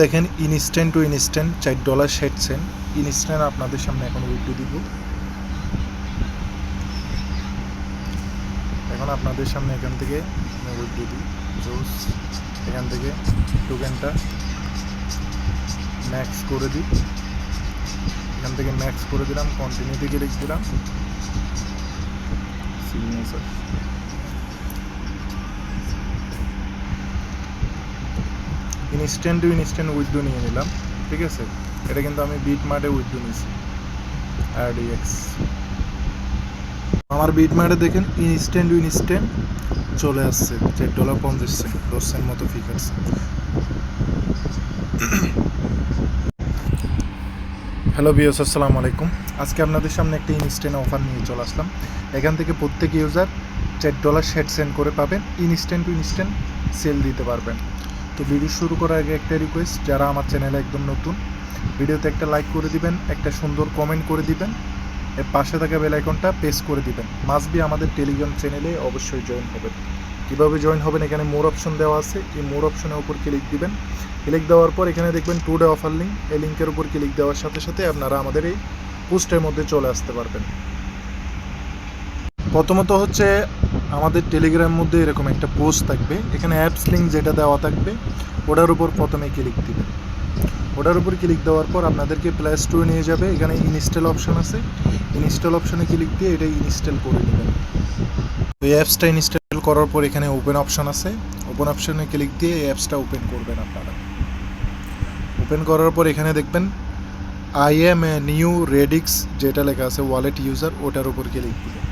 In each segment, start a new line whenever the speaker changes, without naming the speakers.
দেখেন instant to instant চার dollar ষাট সেন্ট ইনস্ট্যান্ট আপনাদের সামনে এখন উইড্রো দিব। এখন আপনাদের সামনে এখান থেকে উইড্রো দিই। জোস এখান থেকে টোকেনটা ম্যাক্স করে দিই। এখান থেকে ম্যাক্স করে দিলাম কন্টিনিউ থেকে লিখ দিলাম। Signature instant to instant withdraw নিয়ে নিলাম, ঠিক আছে? এটা কিন্তু আমি বিট মার্টে উইথড্রো নিয়েছি আরডিএক্স আমার বিট মার্টে দেখেন ইনস্ট্যান্ট টু ইনস্ট্যান্ট চলে আসছে চার ডলার পঞ্চাশ সেন্ট দশ সেন্ট মতো আছে হ্যালো বিয়স আসসালামু আলাইকুম। আজকে আপনাদের সামনে একটা ইনস্ট্যান্ট অফার নিয়ে চলে আসলাম। এখান থেকে প্রত্যেক ইউজার চার ডলার ষাট সেন্ট করে পাবেন ইনস্ট্যান্ট টু ইনস্ট্যান্ট সেল দিতে পারবেন। তো ভিডিও শুরু করার আগে একটা রিকোয়েস্ট যারা আমার চ্যানেলে একদম নতুন ভিডিওতে একটা লাইক করে দিবেন, একটা সুন্দর কমেন্ট করে দিবেন, এর পাশে থাকা বেল আইকনটা প্রেস করে দিবেন। মাস্ট বি আমাদের টেলিগ্রাম চ্যানেলে অবশ্যই জয়েন হবেন। কীভাবে জয়েন হবেন, এখানে মোর অপশন দেওয়া আছে। এই মোর অপশনের উপর ক্লিক দিবেন। ক্লিক দেওয়ার পর এখানে দেখবেন টু ডে অফার লিঙ্ক এই লিঙ্কের উপর ক্লিক দেওয়ার সাথে সাথে আপনারা আমাদের এই পোস্টের মধ্যে চলে আসতে পারবেন। প্রথমত হচ্ছে আমাদের টেলিগ্রামের মধ্যে এরকম একটা পোস্ট থাকবে। এখানে অ্যাপস লিঙ্ক যেটা দেওয়া থাকবে, ওটার উপর প্রথমে ক্লিক দিবেন। ওটার উপর ক্লিক দেওয়ার পর আপনাদেরকে প্লে স্টোরে নিয়ে যাবে। এখানে ইনস্টল অপশন আছে। ইনস্টল অপশনে ক্লিক দিয়ে এটা ইনস্টল করে নেবেন। তো এই অ্যাপসটা ইনস্টল করার পর এখানে ওপেন অপশন আছে। ওপেন অপশনে ক্লিক দিয়ে এই অ্যাপসটা ওপেন করবেন আপনারা। ওপেন করার পর এখানে দেখবেন I am a new Radix যেটা লেখা আছে ওয়ালেট ইউজার ওটার উপর ক্লিক দিবেন।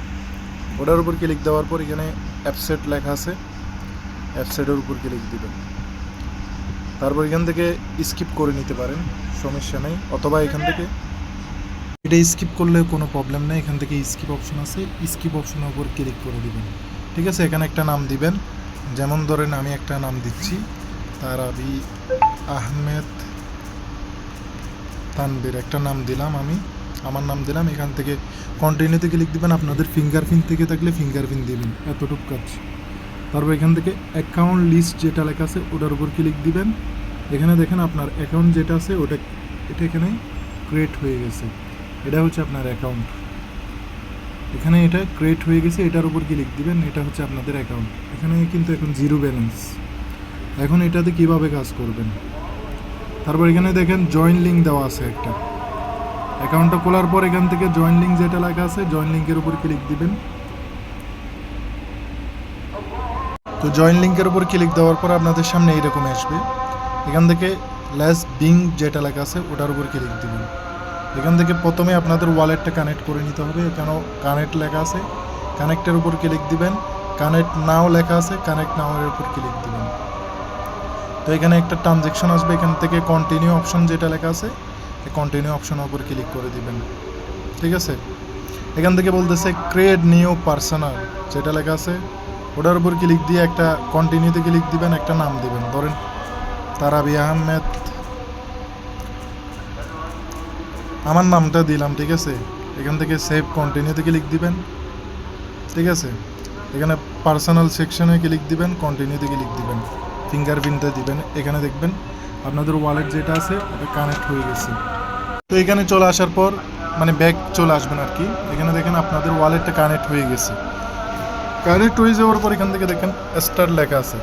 ওটার উপর ক্লিক দেওয়ার পর এখানে অ্যাপসেট লেখা আছে। অ্যাপসেটের উপর ক্লিক দিবেন। তারপর এখান থেকে স্কিপ করে নিতে পারেন, সমস্যা নেই। অথবা এখান থেকে এটা স্কিপ করলে কোনো প্রবলেম নেই। এখান থেকে স্কিপ অপশন আছে। স্কিপ অপশনের উপর ক্লিক করে দিবেন। ঠিক আছে? এখানে একটা নাম দিবেন। যেমন ধরেন আমি একটা নাম দিচ্ছি। তারাবি আহমেদ তানবীর একটা নাম দিলাম আমি। আমার নাম দিলাম, এখান থেকে কন্টিনিউতে লিখ দিবেন, আপনাদের ফিঙ্গারপ্রিন্ট থেকে থাকলে ফিঙ্গারপ্রিন্ট দিবেন, এতটুকু কাজ। তারপর এখান থেকে অ্যাকাউন্ট লিস্ট যেটা লেখা আছে, ওটার উপর ক্লিক দিবেন। এখানে দেখেন আপনার অ্যাকাউন্ট যেটা আছে, ওটা, এটা এখানে ক্রিয়েট হয়ে গেছে। এটা হচ্ছে আপনার অ্যাকাউন্ট এখানে এটা ক্রিয়েট হয়ে গেছে, এটার উপর ক্লিক দিবেন, এটা হচ্ছে আপনাদের অ্যাকাউন্ট এখানে কিন্তু এখন জিরো ব্যালেন্স এখন এটাতে কীভাবে কাজ করবেন? তারপর এখানে দেখেন জয়েন লিঙ্ক দেওয়া আছে একটা। অ্যাকাউন্টটা খোলার পর এখান থেকে জয়েন লিঙ্ক যেটা লেখা আছে জয়েন লিঙ্কের উপর ক্লিক দিবেন। তো জয়েন লিঙ্কের উপর ক্লিক দেওয়ার পর আপনাদের সামনে এইরকম আসবে। এখান থেকে লেস বিং যেটা লেখা আছে, ওটার উপর ক্লিক দিবেন। এখান থেকে প্রথমে আপনাদের ওয়ালেটটা কানেক্ট করে নিতে হবে। কেন কানেক্ট লেখা আছে। কানেক্টের উপর ক্লিক দিবেন। কানেক্ট নাও লেখা আছে। কানেক্ট নাও এর উপর ক্লিক দিবেন। তো এখানে একটা ট্রানজেকশন আসবে। এখান থেকে কন্টিনিউ অপশন যেটা লেখা আছে কন্টিনিউ অপশনের উপর ক্লিক করে দিবেন। ঠিক আছে? এখান থেকে বলতেছে ক্রিয়েট নিউ পার্সোনাল যেটা লেখা আছে। ওটার উপর ক্লিক দিয়ে একটা কন্টিনিউতে ক্লিক দিবেন, একটা নাম দিবেন। ধরেন, তারাবি আহমেদ। আমার নামটা দিলাম, ঠিক আছে? এখান থেকে সেভ কন্টিনিউতে ক্লিক দিবেন। ঠিক আছে? এখানে পার্সোনাল সেকশনে ক্লিক দিবেন কন্টিনিউতে ক্লিক দিবেন। ফিঙ্গারপ্রিন্টটা দিবেন, এখানে দেখবেন। আপনাদের ওয়ালেট যেটা আছে, ওটা কানেক্ট হয়ে গেছে। তো এখানে চলে আসার পর মানে ব্যাগ চলে আসবেন আর কি। এখানে দেখেন আপনাদের ওয়ালেটটা কানেক্ট হয়ে গেছে। কানেক্ট হয়ে যাওয়ার পর এখান থেকে দেখেন স্টার লেখা আছে।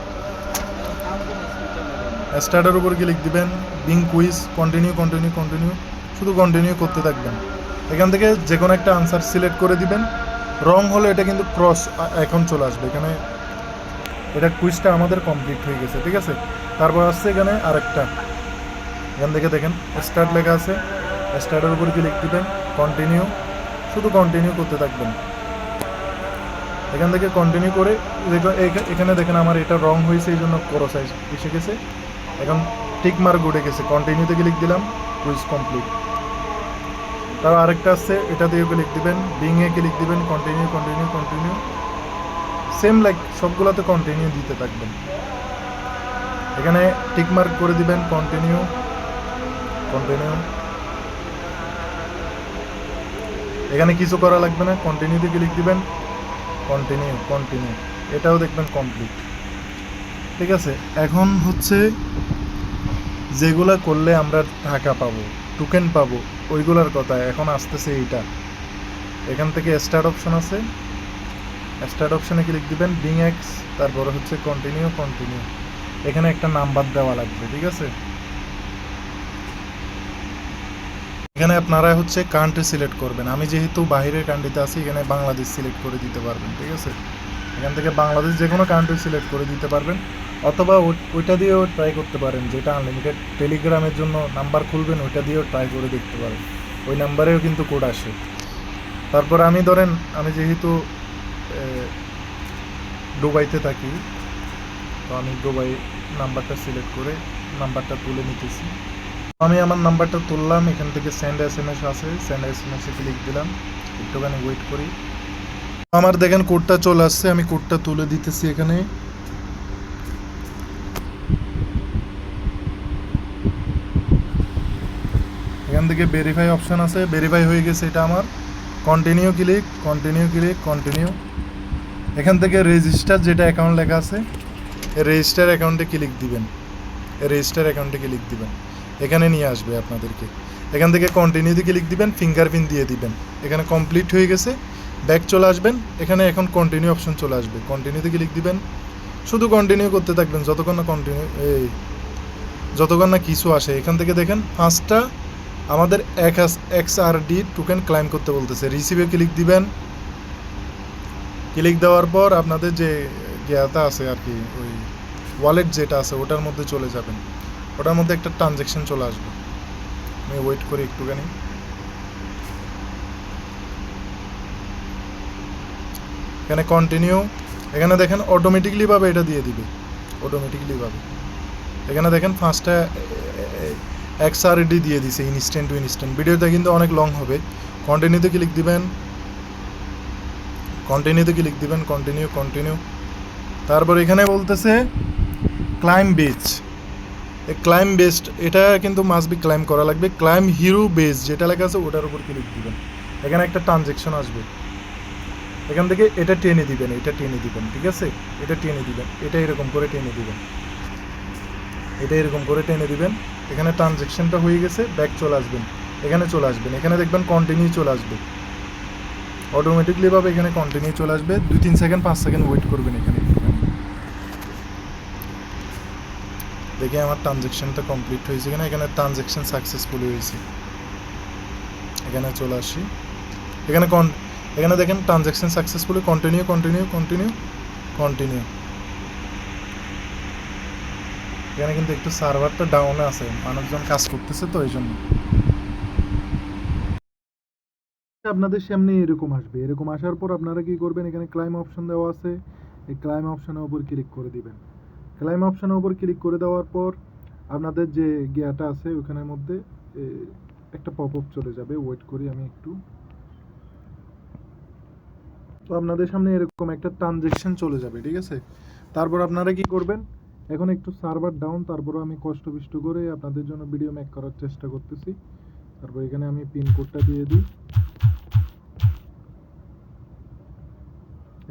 স্টার্টের উপর গিয়ে লিখ দিবেন Bing quiz continue continue continue শুধু কন্টিনিউ করতে থাকবেন। এখান থেকে যে কোনো একটা আনসার সিলেক্ট করে দিবেন। রং হলে এটা কিন্তু ক্রস এখন চলে আসবে। এখানে এটা কুইজটা আমাদের কমপ্লিট হয়ে গেছে, ঠিক আছে? তারপর আসছে এখানে আরেকটা। এখান থেকে দেখেন স্টার্ট লেখা আছে। স্টার্টের উপর ক্লিক দিবেন কন্টিনিউ শুধু কন্টিনিউ করতে থাকবেন। এখান থেকে কন্টিনিউ করে এখানে দেখেন আমার এটা রং হয়েছে, এই জন্য ক্রস সাইজ এসে গেছে এখন টিক মার্ক উঠে গেছে। কন্টিনিউতে ক্লিক দিলাম কুইজ কমপ্লিট তার আরেকটা আসছে এটা দিয়ে ক্লিক দিবেন বিংয়ে ক্লিক দিবেন continue continue continue same like সবগুলোতে কন্টিনিউ দিতে থাকবেন। এখানে টিক মার্ক করে দিবেন কন্টিনিউ কন্টিনিউ এখানে কিছু করা লাগবে না কন্টিনিউতে ক্লিক দিবেন কন্টিনিউ কন্টিনিউ এটাও দেখবেন কমপ্লিট ঠিক আছে, এখন হচ্ছে যেগুলা করলে আমরা টাকা পাবো টোকেন পাবো, ওইগুলার কথা, এখন আসতেছে এইটা। এখান থেকে স্টার্ট অপশন আছে। স্টার্ট অপশনে ক্লিক দিবেন বিং এক্স তারপরে হচ্ছে কন্টিনিউ কন্টিনিউ এখানে একটা নাম্বার দেওয়া লাগবে, ঠিক আছে? এখানে আপনারা হচ্ছে কান্ট্রি সিলেক্ট করবেন। আমি যেহেতু বাইরের কান্ট্রিতে আছি, এখানে বাংলাদেশ সিলেক্ট করে দিতে পারবেন, ঠিক আছে? এখান থেকে বাংলাদেশ যে কোনো কান্ট্রি সিলেক্ট করে দিতে পারবেন। অথবা ওইটা দিয়েও ট্রাই করতে পারেন, যেটা আনলিমিটেড টেলিগ্রামের জন্য নাম্বার খুলবেন, ওইটা দিয়েও ট্রাই করে দেখতে পারেন। ওই নাম্বারেও কিন্তু কোড আসে। তারপর আমি ধরেন, আমি যেহেতু দুবাইতে থাকি, তো আমি দুবাই নাম্বারটা সিলেক্ট করে নাম্বারটা তুলে নিতেছি। আমি আমার নাম্বারটা তুললাম, এখান থেকে সেন্ড এস এম এস আছে সেন্ড এস এম এসে ক্লিক দিলাম, একটুখানি ওয়েট করি। আমার দেখেন কোডটা চলে আসছে, আমি কোডটা তুলে দিতেছি এখানে। এখান থেকে ভেরিফাই অপশন আছে ভেরিফাই হয়ে গেছে এটা আমার। Continue click continue click continue এখান থেকে রেজিস্টার যেটা অ্যাকাউন্ট লেখা আছে। রেজিস্টার অ্যাকাউন্টে ক্লিক দিবেন। রেজিস্টার অ্যাকাউন্টে ক্লিক দিবেন। এখানে নিয়ে আসবে আপনাদেরকে। এখান থেকে কন্টিনিউতে ক্লিক দিবেন ফিঙ্গারপ্রিন্ট দিয়ে দিবেন। এখানে কমপ্লিট হয়ে গেছে ব্যাক চলে আসবেন। এখানে এখন কন্টিনিউ অপশন চলে আসবে। কন্টিনিউতে ক্লিক দিবেন। শুধু কন্টিনিউ করতে থাকবেন, যতক্ষণ না কন্টিনিউ এই, যতক্ষণ না কিছু আসে। এখান থেকে দেখেন, পাঁচটা আমাদের এক X R D token claim করতে বলতেছে। রিসিভে ক্লিক দিবেন। ক্লিক দেওয়ার পর আপনাদের যে জ্ঞাতা আছে আর কি, ওই ওয়ালেট যেটা আছে, ওটার মধ্যে চলে যাবেন। ওটার মধ্যে একটা ট্রানজেকশন চলে আসবে। আমি ওয়েট করি একটুখানি। এখানে কন্টিনিউ এখানে দেখেন অটোমেটিকলিভাবে এটা দিয়ে দিবে। অটোমেটিকলিভাবে এখানে দেখেন পাঁচটা এক্স আর ডি দিয়ে দিছে ইনস্ট্যান্ট টু ইনস্ট্যান্ট ভিডিওটা কিন্তু অনেক লং হবে। কন্টিনিউতে ক্লিক দিবেন। কন্টিনিউতে ক্লিক দিবেন কন্টিনিউ কন্টিনিউ তারপর এখানে বলতেছে ক্লাইম বেজ ক্লাইম বেসড এটা কিন্তু মাস্ট বি ক্লাইম করা লাগবে। ক্লাইম হিরো বেস যেটা লেখা আছে ওটার উপর ক্লিক দিবেন। এখানে একটা ট্রানজেকশন আসবে। এখান থেকে এটা টেনে দিবেন, এটা টেনে দিবেন, ঠিক আছে? এটা টেনে দিবেন, এটা এরকম করে টেনে দিবেন। এটা এরকম করে টেনে দিবেন। এখানে ট্রানজেকশনটা হয়ে গেছে ব্যাক চলে আসবেন। এখানে চলে আসবেন। এখানে দেখবেন কন্টিনিউ চলে আসবে। অটোমেটিকলি ভাবে এখানে কন্টিনিউ চলে আসবে। দুই, তিন সেকেন্ড পাঁচ সেকেন্ড ওয়েট করবেন এখানে একটুখানি। দেখি আমার ট্রানজেকশনটা কমপ্লিট হয়েছে কিনা। এখানে ট্রানজেকশন সাকসেসফুল হয়েছে। এখানে চলে আসি। এখানে কন এখানে দেখেন transaction successfully continue continue continue continue এখানে কিন্তু একটু সার্ভারটা ডাউনে আছে। মানুষজন কাজ করতেছে তো, এই জন্য। আপনাদের সামনে এরকম আসবে। এরকম আসার পর আপনারা কি করবেন? এখানে ক্লাইম অপশন দেওয়া আছে। এই ক্লাইম অপশনের উপর ক্লিক করে দিবেন। ক্লাইম অপশানের উপর ক্লিক করে দেওয়ার পর আপনাদের যে গিয়াটা আছে ওখানের মধ্যে একটা পপ আপ চলে যাবে। ওয়েট করি আমি একটু। তো আপনাদের সামনে এরকম একটা ট্রানজেকশন চলে যাবে, ঠিক আছে? তারপর আপনারা কি করবেন? এখন একটু সার্ভার ডাউন তারপরে আমি কষ্ট বিষ্ট করে আপনাদের জন্য ভিডিও মেক করার চেষ্টা করতেছি। তারপর এখানে আমি পিন কোডটা দিয়ে দিই।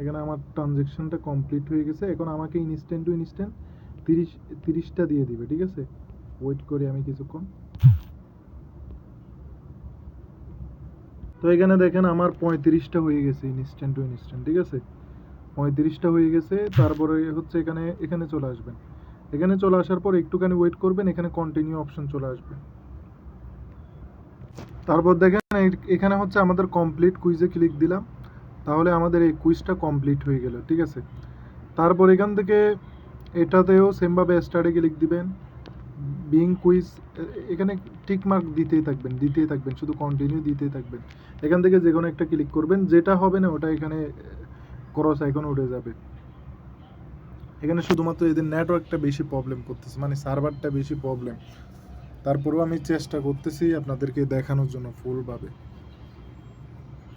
এখানে আমার ট্রানজেকশনটা কমপ্লিট হয়ে গেছে। এখন আমাকে ইনস্ট্যান্ট টু ইনস্ট্যান্ট তিরিশ, তিরিশটা দিয়ে দিবে, ঠিক আছে? ওয়েট করি আমি কিছুক্ষণ। তো এখানে দেখেন আমার পঁয়ত্রিশটা হয়ে গেছে ইনস্ট্যান্ট টু ইনস্ট্যান্ট ঠিক আছে? পঁয়ত্রিশটা হয়ে গেছে, তারপরে হচ্ছে এখানে এখানে চলে আসবেন। এখানে চলে আসার পর একটুখানি ওয়েট করবেন, এখানে কন্টিনিউ অপশন চলে আসবে। তারপর দেখেন এখানে হচ্ছে আমাদের কমপ্লিট কুইজে ক্লিক দিলাম। তাহলে আমাদের এই কুইজটা কমপ্লিট হয়ে গেল, ঠিক আছে? তারপর এখান থেকে এটাতেও সেমভাবে স্টার্টে ক্লিক দিবেন। বিং কুইজ এখানে টিক মার্ক দিতেই থাকবেন দিতেই থাকবেন, শুধু কন্টিনিউ দিতেই থাকবেন। এখান থেকে যে কোনো একটা ক্লিক করবেন, যেটা হবে না ওটা এখানে ক্রস আইকন উঠে যাবে। এখানে শুধুমাত্র এদের নেটওয়ার্কটা বেশি প্রবলেম করতেছে মানে সার্ভারটা বেশি প্রবলেম তারপরেও আমি চেষ্টা করতেছি আপনাদেরকে দেখানোর জন্য ফুলভাবে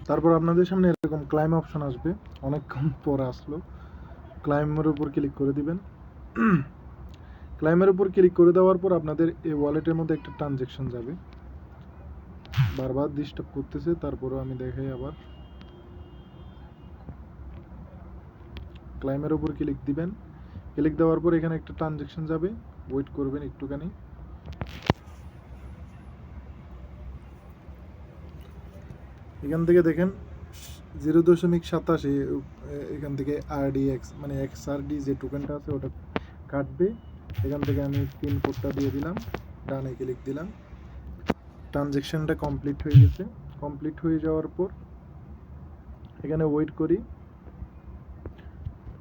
তারপর আপনাদের সামনে এখন ক্লাইম অপশন আসবে, অনেকক্ষণ পরে আসলো। ক্লাইমের উপর ক্লিক করে দিবেন। ক্লাইমের উপর ক্লিক করে দেওয়ার পর আপনাদের এই ওয়ালেটের মধ্যে একটা ট্রানজেকশন যাবে। বারবার ডিস্টার্ব করতেছে তারপরে আমি দেখাই আবার। ক্লাইমের উপর ক্লিক দিবেন। ক্লিক দেওয়ার পর এখানে একটা ট্রানজেকশন যাবে। ওয়েট করবেন একটুখানি। এখান থেকে দেখেন জিরো দশমিক সাতাশি এখান থেকে আরডিএক্স মানে এক্স আরডি যে টোকেনটা আছে ওটা কাটবে। এখান থেকে আমি পিন কোডটা দিয়ে দিলাম, ডানে ক্লিক দিলাম। ট্রানজেকশনটা কমপ্লিট হয়ে গেছে। কমপ্লিট হয়ে যাওয়ার পর এখানে ওয়েট করি।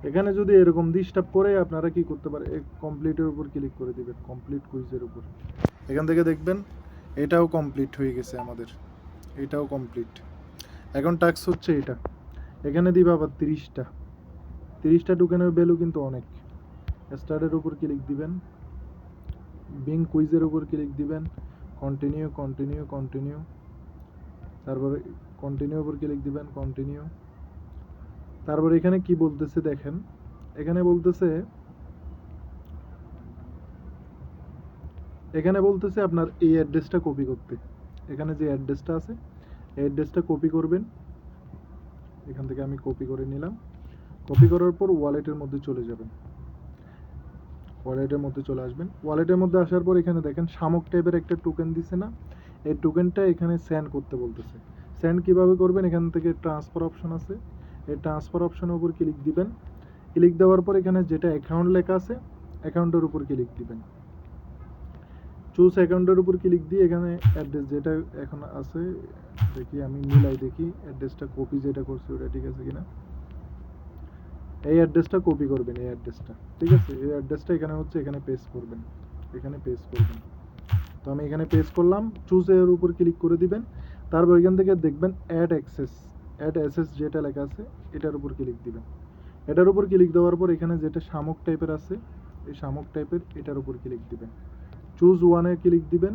এখানে যদি এরকম ডিস্টার্ব করে, আপনারা কি করতে পারে কমপ্লিটের উপর ক্লিক করে দিবেন কমপ্লিট কুইজের উপর। এখান থেকে দেখবেন, এটাও কমপ্লিট হয়ে গেছে আমাদের। এটাও কমপ্লিট এখন টাস্ক হচ্ছে এটা। এখানে দিবা আবার তিরিশটা। তিরিশটা টোকেনের ভ্যালু কিন্তু অনেক। স্টারের উপর ক্লিক দিবেন। বিং কুইজের উপর ক্লিক দিবেন। কন্টিনিউ কন্টিনিউ কন্টিনিউ তারপরে কন্টিনিউ উপর ক্লিক দিবেন কন্টিনিউ তারপর এখানে কি বলতেছে দেখেন। এখানে বলতেছে এখানে বলতেছে আপনার এই অ্যাড্রেসটা কপি করতে। এখানে যে অ্যাড্রেসটা আছে অ্যাড্রেসটা কপি করবেন। এখান থেকে আমি কপি করে নিলাম। কপি করার পর ওয়ালেটের মধ্যে চলে যাবেন। ওয়ালেটের মধ্যে চলে আসবেন। ওয়ালেটের মধ্যে আসার পর এখানে দেখেন শামুক টাইপের একটা টোকেন দিছে না? এই টোকেনটা এখানে সেন্ড করতে বলতেছে। সেন্ড কীভাবে করবেন? এখান থেকে ট্রান্সফার অপশন আছে। এই ট্রান্সফার অপশনের উপর ক্লিক দিবেন। ক্লিক দেওয়ার পর এখানে যেটা অ্যাকাউন্ট লেখা আছে অ্যাকাউন্টের উপর ক্লিক দিবেন। চুজ অ্যাকাউন্টের উপর ক্লিক দিয়ে এখানে অ্যাড্রেস যেটা এখন আছে, দেখি আমি মিলাই দেখি অ্যাড্রেসটা কপি যেটা করছি ওটা ঠিক আছে কিনা। এই অ্যাড্রেসটা কপি করবেন, এই অ্যাড্রেসটা ঠিক আছে? এই অ্যাড্রেসটা এখানে হচ্ছে এখানে পেস্ট করবেন, এখানে পেস্ট করবেন। তো আমি এখানে পেস্ট করলাম চুজ এর উপর ক্লিক করে দিবেন, তারপর এখান থেকে দেখবেন অ্যাড অ্যাক্সেস অ্যাড অ্যাক্সেস যেটা লেখা আছে, এটার উপর ক্লিক দিবেন। এটার উপর ক্লিক দেওয়ার পর এখানে যেটা শামুক টাইপের আছে, এই শামুক টাইপের এটার উপর ক্লিক দিবেন। চুজ ওয়ানে ক্লিক দিবেন।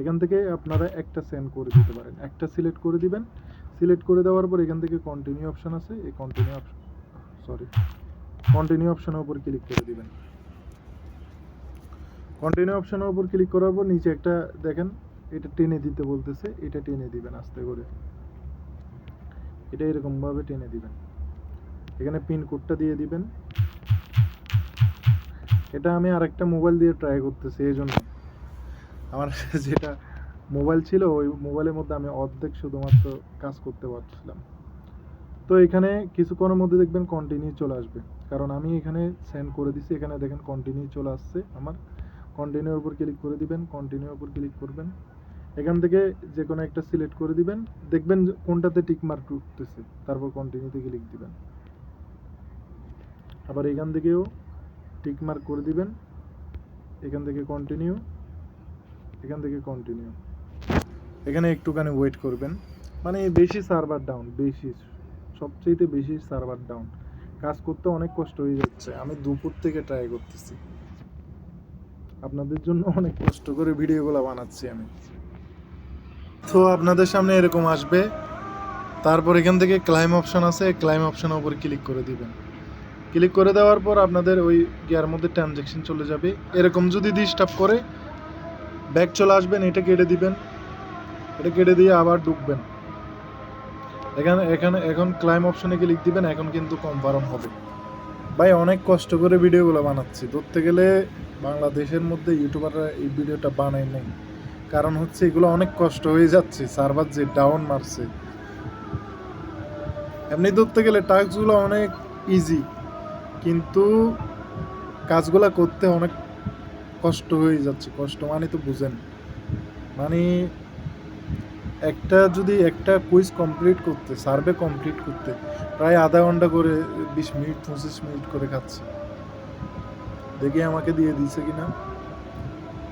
এখান থেকে আপনারা একটা সেন্ড করে দিতে পারেন। একটা সিলেক্ট করে দিবেন। সিলেক্ট করে দেওয়ার পর এখান থেকে কন্টিনিউ অপশান আছে। এই কন্টিনিউ অপশন সরি কন্টিনিউ অপশনের উপর ক্লিক করে দিবেন। কন্টিনিউ অপশানের উপর ক্লিক করার পর নিচে একটা দেখেন, এটা টেনে দিতে বলতেছে। এটা টেনে দিবেন আস্তে করে। এটা এরকমভাবে টেনে দিবেন। এখানে পিন কোডটা দিয়ে দিবেন। এটা আমি আরেকটা মোবাইল দিয়ে ট্রাই করতেছি, এই জন্য। আমার যেটা মোবাইল ছিল, ওই মোবাইলের মধ্যে আমি অর্ধেক শুধুমাত্র কাজ করতে পারছিলাম। তো এখানে কিছুক্ষণের মধ্যে দেখবেন কন্টিনিউ চলে আসবে। কারণ আমি এখানে সেন্ড করে দিছি, এখানে দেখেন কন্টিনিউ চলে আসছে আমার। কন্টিনিউর উপর ক্লিক করে দিবেন কন্টিনিউর উপর ক্লিক করবেন। এখান থেকে যে কোনো একটা সিলেক্ট করে দিবেন। দেখবেন কোনটাতে টিক মার্ক উঠতেছে তারপর কন্টিনিউতে ক্লিক দিবেন। আবার এখান থেকেও টিক মার্ক করে দিবেন। এখান থেকে কন্টিনিউ এখান থেকে কন্টিনিউ এখানে একটুখানি ওয়েট করবেন। মানে বেশি সার্ভার ডাউন বেশি সবচেয়ে বেশি সার্ভার ডাউন কাজ করতে অনেক কষ্ট হয়ে যাচ্ছে। আমি দুপুর থেকে ট্রাই করতেছি। আপনাদের জন্য অনেক কষ্ট করে ভিডিওগুলো বানাচ্ছি আমি। তো আপনাদের সামনে এরকম আসবে। তারপর এখান থেকে ক্লাইম অপশন আছে। ক্লাইম অপশনের উপর ক্লিক করে দিবেন। ক্লিক করে দেওয়ার পর আপনাদের ওই গিয়ার মধ্যে ট্রানজ্যাকশন চলে যাবে। এরকম যদি ডিস্টার্ব করে ব্যাক চলে আসবেন, এটা কেটে দিবেন। এটা কেটে দিয়ে আবার ঢুকবেন। এখানে এখানে, এখন ক্লাইম অপশনে গিয়ে লিখ দিবেন, এখন কিন্তু কনফার্ম হবে। ভাই, অনেক কষ্ট করে ভিডিওগুলো বানাচ্ছি। ধরতে গেলে বাংলাদেশের মধ্যে ইউটিউবাররা এই ভিডিওটা বানায় নাই। কারণ হচ্ছে এগুলো অনেক কষ্ট হয়ে যাচ্ছে সার্ভার যে ডাউন মারছে। এমনি ধরতে গেলে টাস্কগুলো অনেক ইজি কিন্তু কাজগুলো করতে অনেক কষ্ট হয়ে যাচ্ছে, কষ্ট মানে তো বুঝেন। মানে একটা যদি একটা কুইজ কমপ্লিট করতে সার্ভে কমপ্লিট করতে, প্রায় আধা ঘণ্টা করে, বিশ মিনিট, পঁচিশ মিনিট করে খাচ্ছে। দেখি আমাকে দিয়ে দিয়েছে কিনা।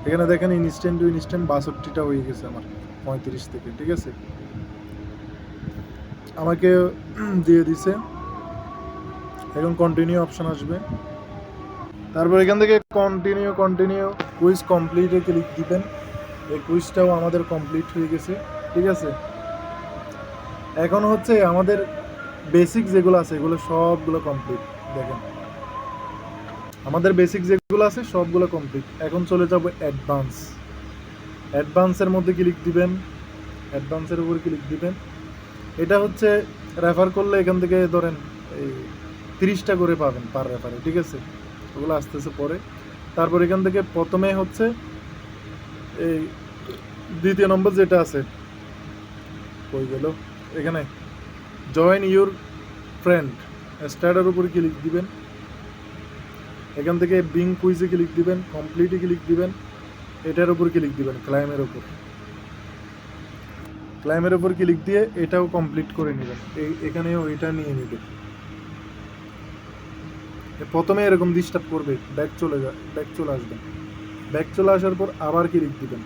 এখানে দেখেন ইনস্ট্যান্ট টু ইনস্ট্যান্ট বাষট্টিটা হয়ে গেছে আমার, পঁয়ত্রিশ থেকে, ঠিক আছে? আমাকে দিয়ে দিছে। এখন কন্টিনিউ অপশন আসবে। তারপর এখান থেকে কন্টিনিউ কন্টিনিউ কুইজ কমপ্লিটে ক্লিক দিবেন এই কুইজটাও আমাদের কমপ্লিট হয়ে গেছে, ঠিক আছে? এখন হচ্ছে আমাদের বেসিক যেগুলো আছে, এগুলো সবগুলো কমপ্লিট দেখেন। আমাদের বেসিক যেগুলো আছে, সবগুলো কমপ্লিট এখন চলে যাব অ্যাডভান্স অ্যাডভান্সের মধ্যে ক্লিক দিবেন। অ্যাডভান্সের উপর ক্লিক দিবেন। এটা হচ্ছে রেফার করলে এখান থেকে ধরেন এই তিরিশটা করে পাবেন পার রেফারে ঠিক আছে? ওগুলো আসতেছে পরে। তারপর এখান থেকে প্রথমে হচ্ছে এই দ্বিতীয় নম্বর যেটা আছে, কই গেল? এখানে জয়েন ইউর ফ্রেন্ড স্টার্টের উপর ক্লিক দিবেন। এখান থেকে বিং কুইজে ক্লিক দিবেন কমপ্লিটে ক্লিক দিবেন, এটার উপর ক্লিক দিবেন ক্লাইমের উপর। ক্লাইমের উপর ক্লিক দিয়ে এটাও কমপ্লিট করে নেবেন। এই এখানেও এটা নিয়ে নেবেন। প্রথমে এরকম ডিস্টার্ব করবে ব্যাক চলে যা ব্যাক চলে আসবেন ব্যাক চলে আসার পর আবার ক্লিক দিবেন?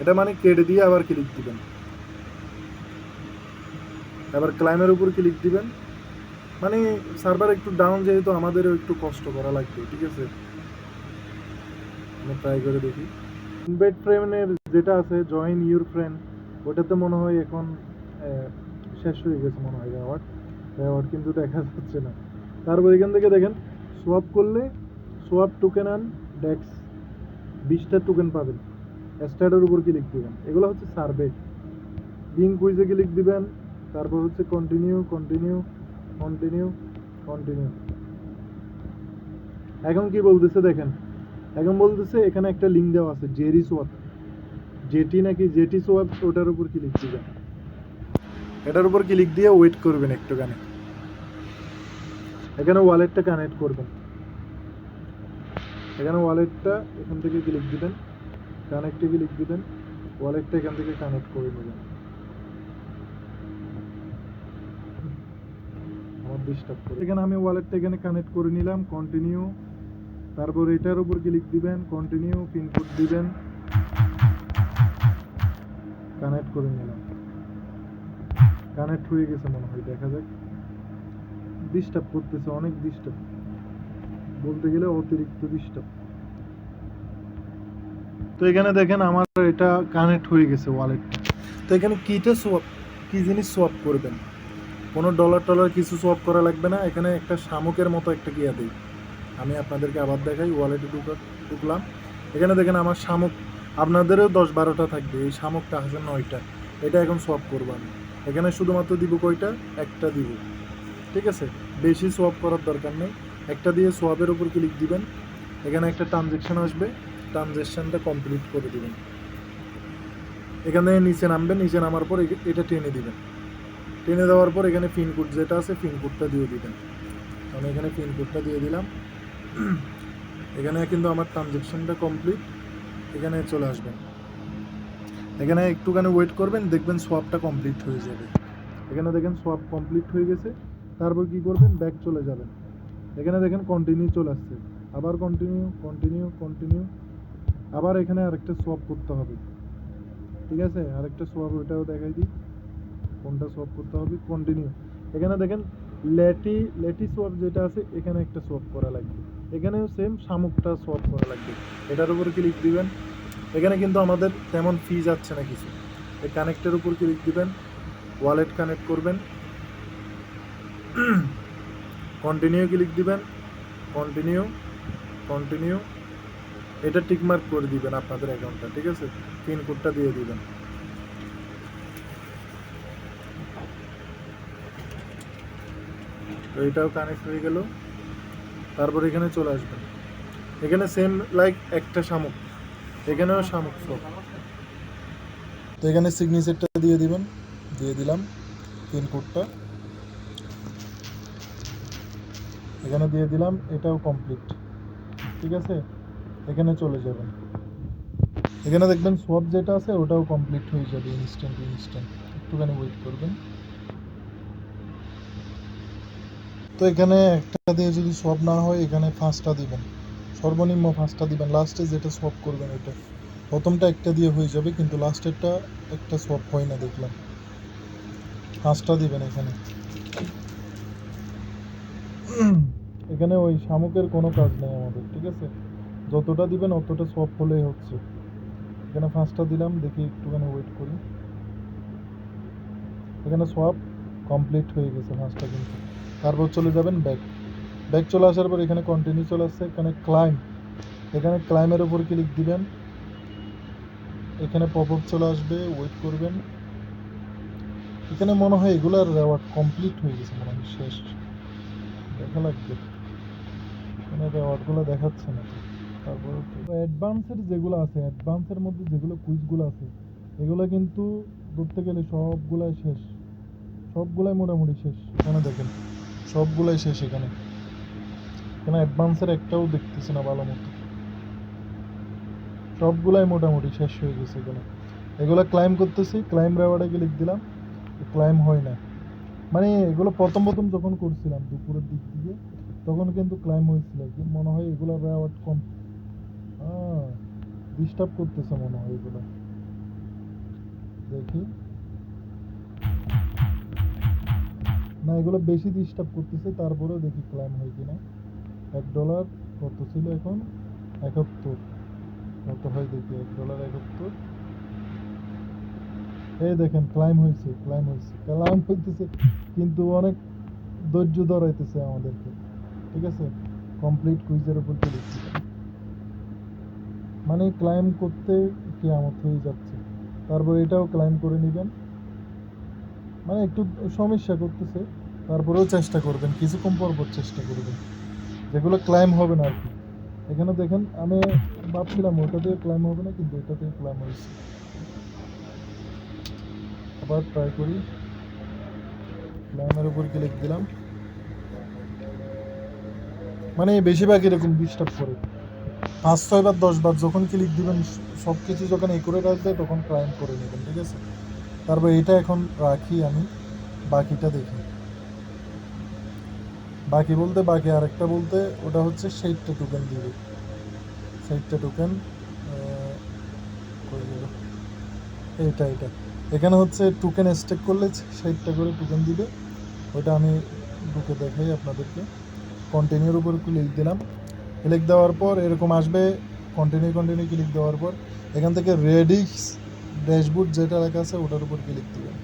এটা মানে কেটে দিয়ে আবার ক্লিক দিবেন? এবার ক্লাইমের উপর ক্লিক দিবেন? মানে সার্ভার একটু ডাউন যেহেতু আমাদেরও একটু কষ্ট করা লাগবে, ঠিক আছে? আমি ট্রাই করে দেখি। ইনভাইট ফ্রেমের যেটা আছে জয়েন ইউর ফ্রেন্ড ওটাতে মনে হয় এখন শেষ হয়ে গেছে মনে হয় রেওয়ার্ড রেওয়ার্ড কিন্তু দেখা যাচ্ছে না। তারপর এখান থেকে দেখেন সোয়াপ করলে সোয়াপ টোকেন আন ডেক্স বিশটা টোকেন পাবেন। স্টার্টের উপর ক্লিক দেবেন। এগুলো হচ্ছে সার্ভে বিং কুইজে ক্লিক দিবেন, তারপর হচ্ছে কন্টিনিউ কন্টিনিউ কন্টিনিউ কন্টিনিউ এখন কি বলতেছে দেখেন, এখন বলতেছে এখানে একটা লিঙ্ক দেওয়া আছে জেরি সোয়াপ জেটি নাকি জেটি সোয়াপ ওটার উপর ক্লিক দিবেন। এটার উপর ক্লিক দিয়ে ওয়েট করবেন একটুখানি। এখানে ওয়ালেটটা কানেক্ট করবেন। এখানে ওয়ালেটটা এখান থেকে ক্লিক দিবেন। কানেক্টে ক্লিক দিবেন। ওয়ালেটটা এখান থেকে কানেক্ট করে নেবেন। আমার করে। এখানে আমি ওয়ালেটটা এখানে কানেক্ট করে নিলাম। কন্টিনিউ তারপর এটার উপর ক্লিক দিবেন। কন্টিনিউ পিনকোড দিবেন। কানেক্ট করে নিলাম। কানেক্ট হয়ে গেছে মনে হয়, দেখা যাক। ডিস্টার্ব করতেছে, অনেক ডিস্টার্ব বলতে গেলে অতিরিক্ত ডিস্টার্ব তো এখানে দেখেন আমার এটা কানেক্ট হয়ে গেছে ওয়ালেটটা তো এখানে কিটা সোয়াপ কি জিনিস সোয়াপ করবেন? কোনো ডলার টলার কিছু সোয়াপ করা লাগবে না। এখানে একটা শামুকের মতো একটা গিয়া দিই। আমি আপনাদেরকে আবার দেখাই ওয়ালেটে ঢুকা ঢুকলাম। এখানে দেখেন আমার শামুক, আপনাদেরও দশ বারোটা থাকবে। এই শামুকটা আছে নয়টা। এটা এখন সোয়াপ করব আমি। এখানে শুধুমাত্র দিব কয়টা? একটা দিব। ঠিক আছে? বেশি সোয়াপ করার দরকার নেই। একটা দিয়ে সোয়াপের উপর ক্লিক দিবেন, এখানে একটা ট্রানজেকশন আসবে ট্রানজেকশানটা কমপ্লিট করে দিবেন। এখানে নিচে নামবেন, নিচে নামার পর এটা টেনে দিবেন। টেনে দেওয়ার পর এখানে পিনকোড যেটা আছে পিনকোডটা দিয়ে দিবেন। আমি এখানে পিনকোডটা দিয়ে দিলাম। এখানে কিন্তু আমার ট্রানজেকশনটা কমপ্লিট এখানে চলে আসবেন এখানে একটুখানি ওয়েট করবেন, দেখবেন সোয়াপটা কমপ্লিট হয়ে যাবে। এখানে দেখেন সোয়াপ কমপ্লিট হয়ে গেছে। তারপর কি করবেন? ব্যাক চলে যাবেন। এখানে দেখেন কন্টিনিউ চলে আসছে। আবার কন্টিনিউ কন্টিনিউ কন্টিনিউ আবার এখানে আরেকটা সোয়াপ করতে হবে। ঠিক আছে? আরেকটা সোয়াপ ওইটাও দেখাই দিই। কোনটা সোয়াপ করতে হবে? কন্টিনিউ এখানে দেখেন লেটি লেটি সোয়াপ যেটা আছে, এখানে একটা সোয়াপ করা লাগবে। এখানেও সেম শামুকটা সোয়াপ করা লাগবে। এটার উপর ক্লিক দিবেন। এখানে কিন্তু আমাদের তেমন ফি যাচ্ছে না কিছু। এই কানেক্টের উপর ক্লিক দিবেন। ওয়ালেট কানেক্ট করবেন। কন্টিনিউ ক্লিক দিবেন। কন্টিনিউ কন্টিনিউ এটা টিকমার্ক করে দিবেন আপনাদের অ্যাকাউন্টটা ঠিক আছে? পিন কোডটা দিয়ে দিবেন। তো এটাও কানেক্ট হয়ে গেল। তারপর এখানে চলে আসবেন। এখানে সেম লাইক একটা শামুক। এখানেও শামুক তো এখানে সিগনেচারটা দিয়ে দিবেন। দিয়ে দিলাম। পিন কোডটা এখানে দিয়ে দিলাম, এটাও কমপ্লিট ঠিক আছে? এখানে চলে যাবেন। এখানে দেখবেন সোয়াপ যেটা আছে, ওটাও কমপ্লিট হয়ে যাবে ইনস্ট্যান্ট ইনস্ট্যান্ট একটুখানি ওয়েট করবেন। তো এখানে একটা দিয়ে যদি সব না হয়, এখানে পাঁচটা দিবেন। সর্বনিম্ন পাঁচটা দিবেন। লাস্টে যেটা সব করবেন এটা। প্রথমটা একটা দিয়ে হয়ে যাবে, কিন্তু লাস্টেরটা একটা সব হয় না, দেখলাম। পাঁচটা দিবেন এখানে। এখানে ওই শামুকের কোনো কাজ নেই আমাদের, ঠিক আছে? যতটা দিবেন অতটা সোয়াপ হলেই হচ্ছে। এখানে পাঁচটা দিলাম, দেখি একটুখানি ওয়েট করি। এখানে সোয়াপ কমপ্লিট হয়ে গেছে পাঁচটা কিন্তু। তারপর চলে যাবেন ব্যাক ব্যাক চলে আসার পর এখানে কন্টিনিউ চলে আসছে, এখানে ক্লাইম এখানে ক্লাইমের ওপর ক্লিক দিবেন। এখানে পপ চলে আসবে ওয়েট করবেন। এখানে মনে হয় এগুলার রেওয়ার্ড কমপ্লিট হয়ে গেছে মনে হয়, শেষ। দেখা লাগবে। রেওয়ার্ডগুলো দেখাচ্ছে না। তারপর অ্যাডভান্সের যেগুলো আছে অ্যাডভান্সের মধ্যে যেগুলো কুইজগুলো আছে, এগুলো কিন্তু ধরতে গেলে সবগুলাই শেষ। সবগুলাই মোটামুটি শেষ। এখানে দেখেন, সবগুলাই শেষ এখানে। অ্যাডভান্সের একটাও দেখতেছি না ভালো মতো। সবগুলাই মোটামুটি শেষ হয়ে গেছে এগুলো। এগুলো ক্লাইম করতেছি ক্লাইম রেওয়ার্ডে ক্লিক দিলাম ক্লাইম হয় না। মানে এগুলো প্রথম প্রথম যখন করছিলাম দুপুরের দিক দিয়ে তখন কিন্তু ক্লাইম হয়েছিল মনে হয় এগুলো রেওয়ার্ড কম। ডিস্টার্ব করতেছে মনে হয় এগুলো। দেখি। না, এগুলো বেশি ডিস্টার্ব করতেছে, তারপরেও দেখি ক্লাইম হয় কিনা। এক ডলার কত ছিল এখন? একাত্তর। কত হয় দেখি, এক ডলার একাত্তর। এই দেখেন ক্লাইম হয়েছে ক্লাইম হয়েছে ক্লাইম হইতেছে, কিন্তু অনেক ধৈর্য ধরাইতেছে আমাদেরকে। ঠিক আছে? কমপ্লিট কুইজের উপর দিলাম মানে ক্লাইম করতে কেয়ামত হয়ে যাচ্ছে। তারপর এটাও ক্লাইম করে নেবেন। মানে একটু সমস্যা করতেছে। তারপরেও চেষ্টা করবেন, কিছুক্ষণ পর পর চেষ্টা করবেন। যেগুলো ক্লাইম হবে না আর কি এখানে দেখেন, আমি ভাবছিলাম ওটাতে ক্লাইম হবে না, কিন্তু এটাতে ক্লাইম হয়েছে। আবার ট্রাই করি। ক্লাইমের উপর ক্লিক দিলাম। মানে বেশিরভাগ এরকম ডিস্টার্ব করে পাঁচ ছয় বার, দশ বার যখন ক্লিক দিবেন, সব কিছু যখন এ করে রাখবে তখন ক্লাইম করে নেবেন, ঠিক আছে? তারপর এটা এখন রাখি আমি, বাকিটা দেখি। বাকি বলতে, বাকি আরেকটা বলতে, ওটা হচ্ছে সেইটটা টোকেন দিবে। সেইটটা টোকেন এইটা এটা এখানে হচ্ছে টোকেন স্টেক করলে সেইটটা করে টোকেন দিবে। ওটা আমি ঢুকে দেখাই আপনাদেরকে। কন্টিনিউর উপর ক্লিক দিলাম। ক্লিক দেওয়ার পর এরকম আসবে কন্টিনিউ কন্টিনিউ ক্লিক দেওয়ার পর এখান থেকে রেডিক্স ড্যাশবোর্ড যেটা লেখা আছে ওটার উপর ক্লিক দিবেন।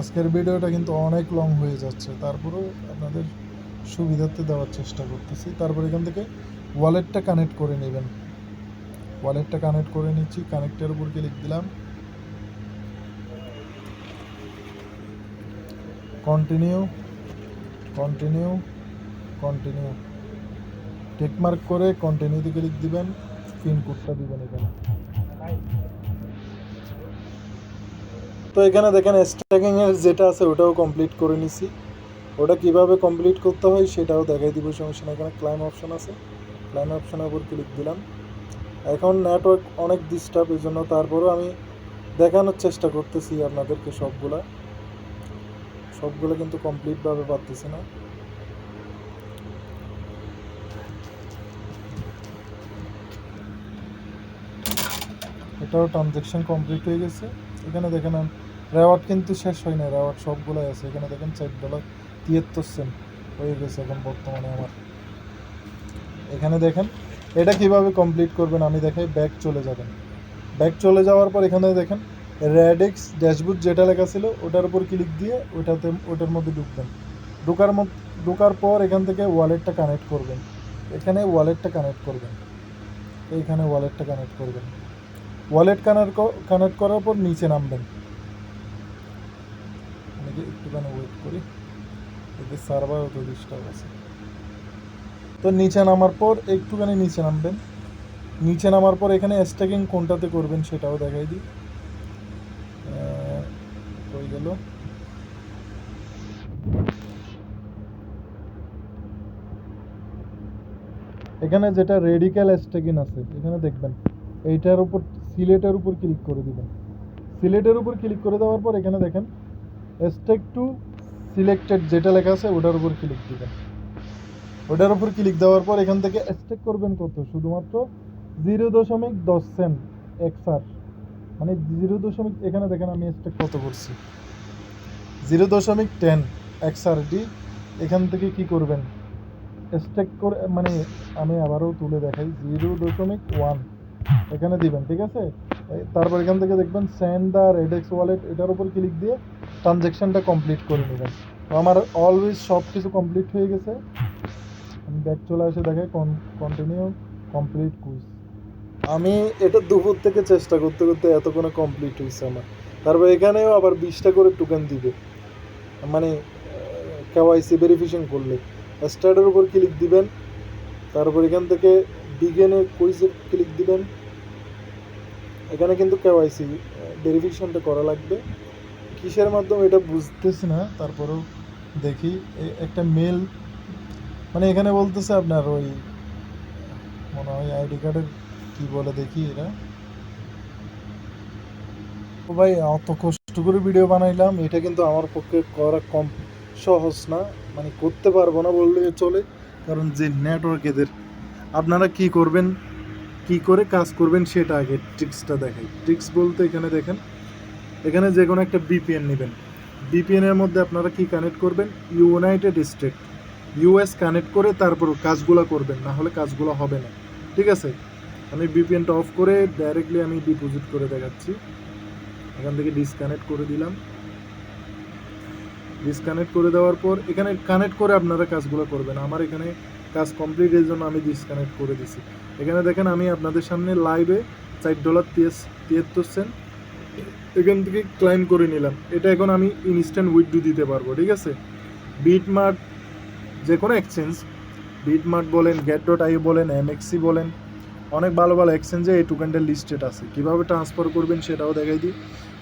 আজকের ভিডিওটা কিন্তু অনেক লং হয়ে যাচ্ছে, তারপরেও আপনাদের সুবিধার্থে দেওয়ার চেষ্টা করতেছি। তারপর এখান থেকে ওয়ালেটটা কানেক্ট করে নেবেন। ওয়ালেটটা কানেক্ট করে নিচ্ছি কানেক্টের উপর ক্লিক দিলাম। কন্টিনিউ কন্টিনিউ কন্টিনিউ টেকমার্ক করে কন্টিনিউতে ক্লিক দিবেন পিন কোডটা দিবেন এখানে। তো এখানে দেখেন স্ট্যাকিং এর যেটা আছে ওটাও কমপ্লিট করে নিছি। ওটা কীভাবে কমপ্লিট করতে হয় সেটাও দেখাই দিব, সমস্যা এখানে ক্লাইম অপশন আছে। ক্লাইম অপশনের উপর ক্লিক দিলাম। এখন নেটওয়ার্ক অনেক ডিস্টার্ব এই জন্য তারপরেও আমি দেখানোর চেষ্টা করতেছি আপনাদেরকে সবগুলা। সবগুলো কিন্তু কমপ্লিটভাবে পারতেছি না। এটাও ট্রানজ্যাকশন কমপ্লিট হয়ে গেছে। এখানে দেখেন রেওয়ার্ড কিন্তু শেষ হয় না রেওয়ার্ড সবগুলোই আছে। এখানে দেখেন, চার ডলার তিয়াত্তর সেন্ট হয়ে গেছে এখন বর্তমানে আমার। এখানে দেখেন, এটা কীভাবে কমপ্লিট করবেন আমি দেখাই ব্যাক চলে যাবেন। ব্যাক চলে যাওয়ার পর এখানে দেখেন র্যাডিক্স ড্যাশবোর্ড যেটা লেখা ছিল, ওটার উপর ক্লিক দিয়ে ওটাতে, ওটার মধ্যে ঢুকবেন। ঢোকার মধ্যে ঢোকার পর এখান থেকে ওয়ালেটটা কানেক্ট করবেন। এখানে ওয়ালেটটা কানেক্ট করবেন। এইখানে ওয়ালেটটা কানেক্ট করবেন। ওয়ালেট কানেক্ট কানেক্ট করার পর নিচে নামবেন। একটুখানি ওয়েট করি, এতে সার্ভার তো ডিস্টার্ব আছে। তো নিচে নামার পর একটুখানি নিচে নামবেন। নিচে নামার পর এখানে স্ট্যাকিং কোনটাতে করবেন সেটাও দেখাই দিই। কই গেল। এখানে যেটা রেডিক্যাল স্ট্যাকিং আছে, এখানে দেখবেন, এইটার উপর, সিলেটের উপর ক্লিক করে দিবেন। সিলেটের উপর ক্লিক করে দেওয়ার পর এখানে দেখেন স্টেক টু সিলেক্টেড যেটা লেখা আছে, ওটার উপর ক্লিক দিবেন। ওটার উপর ক্লিক দেওয়ার পর এখান থেকে স্টেক করবেন কত? শুধুমাত্র জিরো দশমিক দশ সেন্ট এক্সআর মানে জিরো দশমিক এখানে দেখেন আমি স্টেক কত করছি। জিরো দশমিক টেন এক্সআর ডি এখান থেকে কি করবেন? স্টেক করে মানে আমি আবারও তুলে দেখাই জিরো দশমিক ওয়ান এখানে দিবেন ঠিক আছে? তারপর এখান থেকে দেখবেন সেন্ড দ্য রেডেক্স ওয়ালেট এটার উপর ক্লিক দিয়ে ট্রানজ্যাকশনটা কমপ্লিট করে নেবেন। তো আমার অলওয়েজ সব কিছু কমপ্লিট হয়ে গেছে। আমি ব্যাক চলে আসে দেখাই কন্টিনিউ কমপ্লিট কুইজ আমি এটা দুপুর থেকে চেষ্টা করতে করতে এতক্ষণে কমপ্লিট হয়েছে আমার। তারপর এখানেও আবার বিশটা করে টোকেন দিবে। মানে কেওয়াইসি ভেরিফিকেশন করলে। স্টার্টের উপর ক্লিক দিবেন। তারপর এখান থেকে বিগেনে কুইজে ক্লিক দিবেন। এখানে কিন্তু কেওয়াইসি ভেরিফিকেশনটা করা লাগবে। কিসের মাধ্যমে এটা বুঝতেছি না, তারপরেও দেখি। একটা মেল মানে এখানে বলতেছে আপনার ওই, মনে হয় আইডি কার্ডের কি বলে দেখি এরা। ভাই, অত কষ্ট করে ভিডিও বানাইলাম, এটা কিন্তু আমার পক্ষে করা কম সহজ না। মানে করতে পারব না বললে চলে, কারণ যে নেটওয়ার্ক এদের, আপনারা কি করবেন, কি করে কাজ করবেন সেটা আগে ট্রিক্সটা দেখাই। ট্রিক্স বলতে এখানে দেখেন, এখানে যে কোনো একটা বিপিএন নেবেন। বিপিএন এর মধ্যে আপনারা কি কানেক্ট করবেন? ইউনাইটেড স্টেট ইউএস কানেক্ট করে তারপর কাজগুলো করবেন, না হলে কাজগুলো হবে না। ঠিক আছে? আমি বিপিএনটা অফ করে ডাইরেক্টলি আমি ডিপোজিট করে দেখাচ্ছি। এখান থেকে ডিসকানেক্ট করে দিলাম। ডিসকানেক্ট করে দেওয়ার পর এখানে কানেক্ট করে আপনারা কাজগুলো করবেন। আমার এখানে কাজ কমপ্লিট এর জন্য আমি ডিসকানেক্ট করে দিছি। এখানে দেখেন আমি আপনাদের সামনে লাইভে চার ডলার তিয়াত্তর সেন্ট এখান থেকে ক্লাইম করে নিলাম। এটা এখন আমি ইনস্ট্যান্ট উইথড্রু দিতে পারব, ঠিক আছে? বিটমার্ট যে কোনো এক্সচেঞ্জ বিটমার্ট বলেন গেট ডট আই বলেন এমএক্সি বলেন অনেক ভালো ভালো এক্সচেঞ্জে এই টোকেনটা লিস্টেড আছে। কীভাবে ট্রান্সফার করবেন সেটাও দেখাই দিই।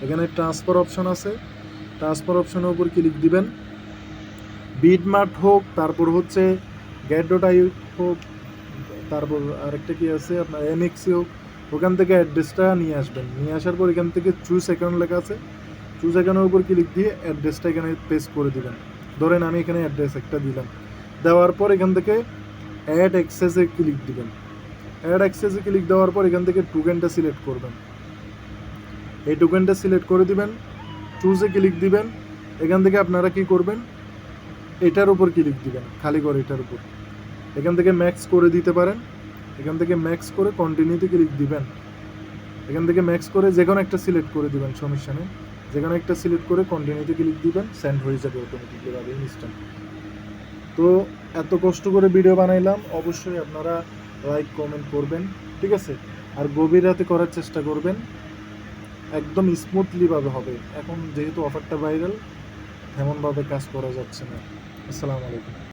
এখানে ট্রান্সফার অপশন আছে। ট্রান্সফার অপশনের উপর ক্লিক দিবেন। বিটমার্ট হোক, তারপর হচ্ছে গেট ডট আই হোক, তারপর আরেকটা কি আছে? আপনার এমএক্সি হোক, ওখান থেকে অ্যাড্রেসটা নিয়ে আসবেন। নিয়ে আসার পর এখান থেকে চুজ অ্যাকাউন্ট লেখা আছে। চুজ অ্যাকাউন্টের উপর ক্লিক দিয়ে অ্যাড্রেসটা এখানে পেস্ট করে দিবেন। ধরেন আমি এখানে অ্যাড্রেস একটা দিলাম। দেওয়ার পর এখান থেকে অ্যাড অ্যাক্সেসে ক্লিক দিবেন। অ্যাড অ্যাক্সেসে ক্লিক দেওয়ার পর এখান থেকে টোকেনটা সিলেক্ট করবেন। এই টোকেনটা সিলেক্ট করে দিবেন চুজে ক্লিক দিবেন, এখান থেকে আপনারা কি করবেন? এটার উপর ক্লিক দিবেন, খালি করে এটার উপর। এখান থেকে ম্যাক্স করে দিতে পারেন, এখান থেকে ম্যাক্স করে কন্টিনিউতে ক্লিক দিবেন। এখান থেকে ম্যাক্স করে যে কোনো একটা সিলেক্ট করে দিবেন, সমস্যা নেই। যে কোনো একটা সিলেক্ট করে কন্টিনিউতে ক্লিক দিবেন সেন্ড হয়ে যাবে অটোমেটিকলিভাবে ইনস্ট্যান্ট তো এত কষ্ট করে ভিডিও বানাইলাম, অবশ্যই আপনারা লাইক কমেন্ট করবেন, ঠিক আছে? আর গভীর রাতে করার চেষ্টা করবেন। একদম স্মুথলিভাবে হবে। এখন যেহেতু অফারটা ভাইরাল এমনভাবে কাজ করা যাচ্ছে না। আসসালামু আলাইকুম।